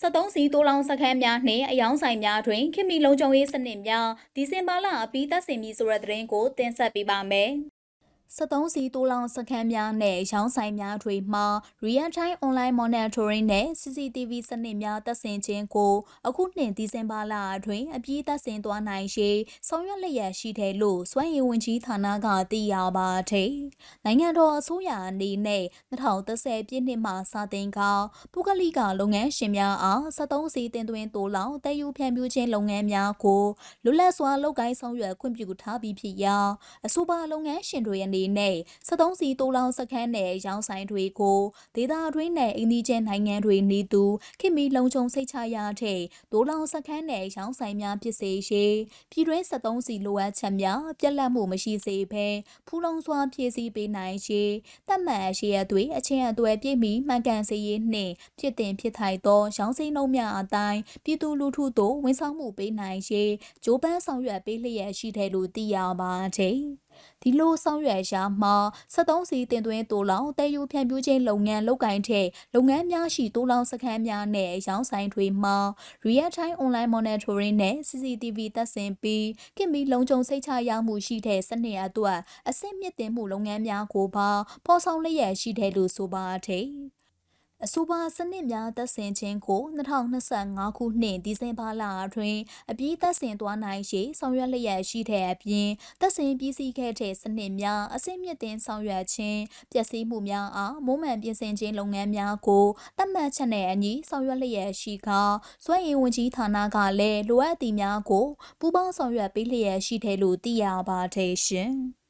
73စီတိုးလောင်စခန်းများနှင့်အယောင်ဆိုင်များတွင်ခင်မီလုံခြုံရေးစနစ်များဒီဇင်ဘာလအပြီးသက်စင်ပြီဆိုတဲ့သတင်းကိုတင်ဆက်ပေးပါမယ်။ 73စီတိုးလောင်စခန်းများနဲ့ရောင်းဆိုင်များတွေမှာ Real Time Online Monitoring နဲ့ CCTV စနစ်များတပ်ဆင်ခြင်းကိုအခုနှစ်ဒီဇင်ဘာလအတွင်းအပြည့်တပ်ဆင်သွားနိုင်ရေးဆောင်ရွက်လျက်ရှိတယ်လို့စွမ်းရည်ဝန်ကြီးဌာနကသိရပါတယ်။နိုင်ငံတော်အစိုးရအနေနဲ့2030ပြည့်နှစ်မှာစတင်ကပုဂ္ဂလိကလုပ်ငန်းရှင်များအား73စီတင်သွင်းတိုးလောင်တည်ယူဖြန့်ဖြူးခြင်းလုပ်ငန်းများကိုလွတ်လပ်စွာလုပ်ကိုင်ဆောင်ရွက်ခွင့်ပြုထားပြီးဖြစ်ရာအဆိုပါလုပ်ငန်းရှင်တွေအနေနဲ့73စီတိုးလောင်စခန်းနဲ့ရောင်းဆိုင်တွေကိုဒေသတွင်းနဲ့အိန္ဒိချင်းနိုင်ငံတွေနေသူခင်မီလုံခြုံစိတ်ချရတဲ့တိုးလောင်စခန်းနဲ့ရောင်းဆိုင်များဖြစ်စေရေးပြည်တွင်း73စီလိုအပ်ချက်များပြက်လက်မှုမရှိစေဘဲဖူးလုံစွာဖြည့်ဆည်းပေးနိုင်ရေးတတ်မှတ်ရှိရသွေးအချင်းအသွဲပြည့်မီမှန်ကန်စေရေးနှင့်ဖြစ်တင်ဖြစ်ထိုက်သောရောင်းစိနှုံများအတိုင်းပြည်သူလူထုတို့ဝန်ဆောင်မှုပေးနိုင်ရေးဂျိုးပန်းဆောင်ရွက်ပေးလျက်ရှိတယ်လို့သိရပါတယ်။ ဒီလိုဆောင်ရွက်ရာမှာ73စီတင်သွင်းတိုးလောင်တဲယူဖြန့်ဖြူးခြင်းလုပ်ငန်းလုပ်ကိုင်တဲ့လုပ်ငန်းများရှိတိုးလောင်စခန်းများနဲ့ရောင်းဆိုင်တွေမှာ Real Time Online Monitoring နဲ့ CCTV တပ်ဆင်ပြီးခင်မီလုံခြုံစိတ်ချရမှုရှိတဲ့စနစ်အတွက်အဆင့်မြင့်တင်မှုလုပ်ငန်းများကိုပါပေါ်ဆောင်လျက်ရှိတယ်လို့ဆိုပါတယ်။ အဆိုပါစနစ်များသက်ဆင်ခြင်းကို2025ခုနှစ်ဒီဇင်ဘာလအတွင်းအပြည့်သက်ဆင်သွားနိုင်ရေး ဆောင်ရွက်လျက်ရှိတဲ့အပြင်သက်ဆင်ပြီးစီးခဲ့တဲ့စနစ်များအစိမ့်မြင့်တင်ဆောင်ရွက်ခြင်းပျက်စီးမှုများအားမိုးမှန်ပြင်ဆင်ခြင်းလုပ်ငန်းများကိုတတ်မှတ်ချက်နဲ့အညီဆောင်ရွက်လျက်ရှိကစွမ်းရည်ဝန်ကြီးဌာနကလည်းလိုအပ်သည့်များကိုပူးပေါင်းဆောင်ရွက်ပေးလျက်ရှိတယ်လို့သိရပါတယ်ရှင်။